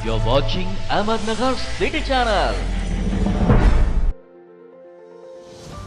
You're watching Ahmednagar City Channel.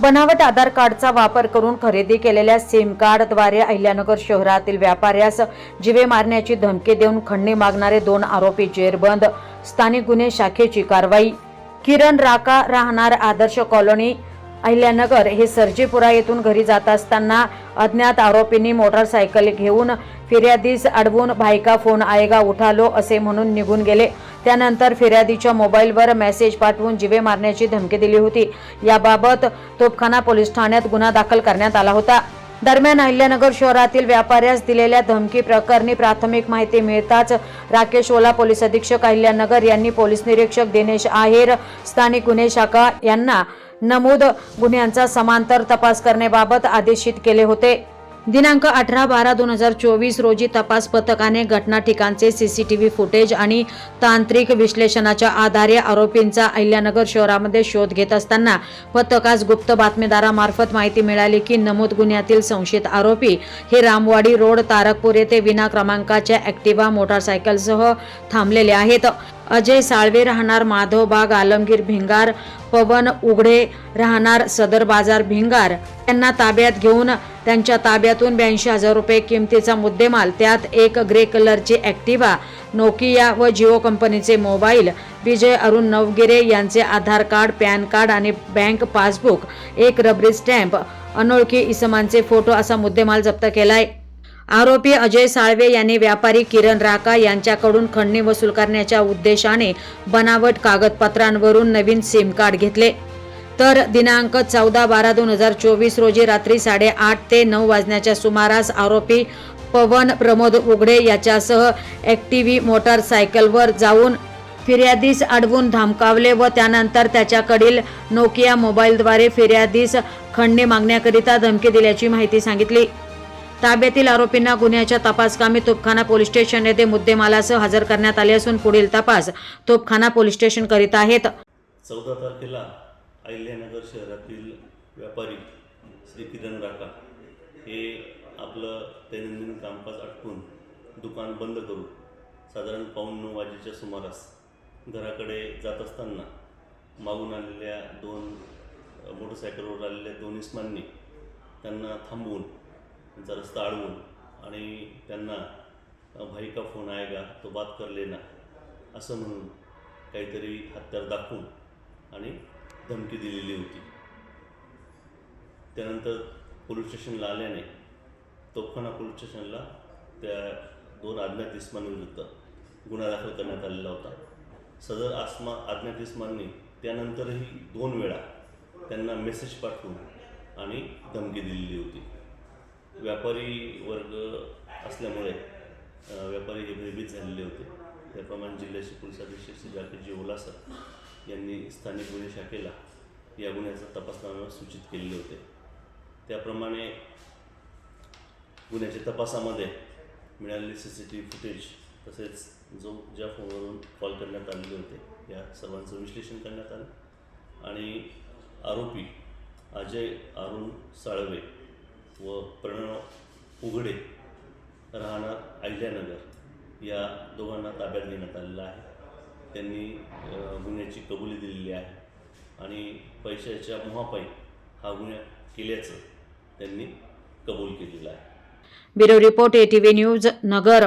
बनावट आधार कार्डचा वापर करून खरेदी केलेल्या सिम कार्डद्वारे अहिल्यानगर शहरातील व्यापाऱ्यास जिवे मारण्याची धमकी देऊन खंडणी मागणारे दोन आरोपी जेरबंद स्थानिक गुन्हे शाखेची कारवाई किरण राका राहणार आदर्श कॉलनी अहिल्यानगर हे सर्जीपुरा येथून घरी जात असताना अज्ञात आरोपींनी मोटारसायकल घेऊन फिर्यादीस अडवून भाईका फोन आएगा उठालो असे म्हणून निघून गेले. त्यानंतर फिर्यादीच्या मोबाईलवर मेसेज पाठवून जिवे मारण्याची धमकी दिली होती. याबाबत तोपखाना पोलीस ठाण्यात गुन्हा दाखल करण्यात आला होता. दरम्यान अहिल्यानगर शहरातील व्यापाऱ्यास दिलेल्या धमकी प्रकरणी प्राथमिक माहिती मिळताच राकेश ओला पोलीस अधीक्षक अहिल्यानगर यांनी पोलीस निरीक्षक दिनेश आहेर स्थानिक गुन्हे शाखा यांना नमूद गुन्ह्यांचा समांतर तपास करण्याबाबत आदेशित केले होते. दिनांक अठरा बारा दोन हजार चोवीस रोजी तपास पथकाने घटना ठिकाणचे सीसीटीव्ही फुटेज आणि तांत्रिक विश्लेषणाच्या आधारे आरोपींचा अहिल्यानगर शहरामध्ये शोध घेत असताना पथकास गुप्त बातमीदारामार्फत माहिती मिळाली की नमूद गुन्ह्यातील संशयित आरोपी हे रामवाडी रोड तारकपूर येथे विना क्रमांकाच्या ॲक्टिवा मोटारसायकलसह थांबलेले आहेत. अजय साळवे राहणार माधवबाग आलमगीर भिंगार पवन उघडे राहणार सदर बाजार भिंगार. त्यांना ताब्यात घेऊन त्यांच्या ताब्यातून ब्याऐंशी हजार रुपये किमतीचा मुद्देमाल त्यात एक ग्रे कलरची ॲक्टिवा नोकिया व जिओ कंपनीचे मोबाईल विजय अरुण नवगिरे यांचे आधार कार्ड पॅन कार्ड आणि बँक पासबुक एक रबरी स्टॅम्प अनोळखी इसमांचे फोटो असा मुद्देमाल जप्त केलाय. आरोपी अजय साळवे यांनी व्यापारी किरण राका यांच्याकडून खंडणी वसूल करण्याच्या उद्देशाने बनावट कागदपत्रांवरून नवीन सिम कार्ड घेतले. तर दिनांक चौदा बारा दोन हजार चोवीस रोजी रात्री साडेआठ ते नऊ वाजण्याच्या सुमारास आरोपी पवन प्रमोद उघडे याच्यासह ॲक्टिव्ही मोटारसायकलवर जाऊन फिर्यादीस अडवून धमकावले व त्यानंतर त्याच्याकडील नोकिया मोबाईलद्वारे फिर्यादीस खंडणी मागण्याकरिता धमकी दिल्याची माहिती सांगितली. ताब्यातील आरोपींना गुन्ह्याच्या तपासकामी तोपखाना पोलीस स्टेशन येथे मुद्देमालासह हजर करण्यात आले असून पुढील तपास तोपखाना पोलीस स्टेशन करीत आहेत. चौदा तारखेला अहिल्यानगर शहरातील व्यापारी श्री किरण राका हे आपलं दैनंदिन कामकाज अटकून दुकान बंद करून साधारण पाऊण नऊ वाजेच्या सुमारास घराकडे जात असताना मागून आलेल्या दोन मोटरसायकलवर आलेल्या दोन इस्मांनी त्यांना थांबवून त्यांचा रस्ता अडवून आणि त्यांना भाई का फोन आहे का तो बात कर लेना. असं म्हणून काहीतरी हत्यार दाखवून आणि धमकी दिलेली होती. त्यानंतर पोलीस स्टेशनला आल्याने तोफखाना पोलीस स्टेशनला त्या दोन अज्ञात इस्मांविरुद्ध गुन्हा दाखल करण्यात आलेला होता. सदर आसमा अज्ञात इस्मांनी त्यानंतरही दोन वेळा त्यांना मेसेज पाठवून आणि धमकी दिलेली होती. व्यापारी वर्ग असल्यामुळे व्यापारी हे भयभीत झालेले होते. त्याप्रमाणे जिल्ह्याचे पोलीस अधीक्षक श्री जाकीरजी ओलासर यांनी स्थानिक गुन्हे शाखेला या गुन्ह्याचा तपासनामा सूचित केलेले होते. त्याप्रमाणे गुन्ह्याच्या तपासामध्ये मिळालेले C C T V footage तसेच जो ज्या फोनवरून कॉल करण्यात आलेले होते या सर्वांचं विश्लेषण करण्यात आलं. आणि आरोपी अजय अरुण साळवे व प्रणव उघडे राहणार अहिल्यानगर. या दोघांना ताब्यात घेण्यात आलेलं आहे. त्यांनी गुन्ह्याची कबुली दिलेली आहे आणि पैशाच्या मोहापाई हा गुन्हा केल्याचं त्यांनी कबूल केलेलं आहे. Bureau report ATV news Nagar.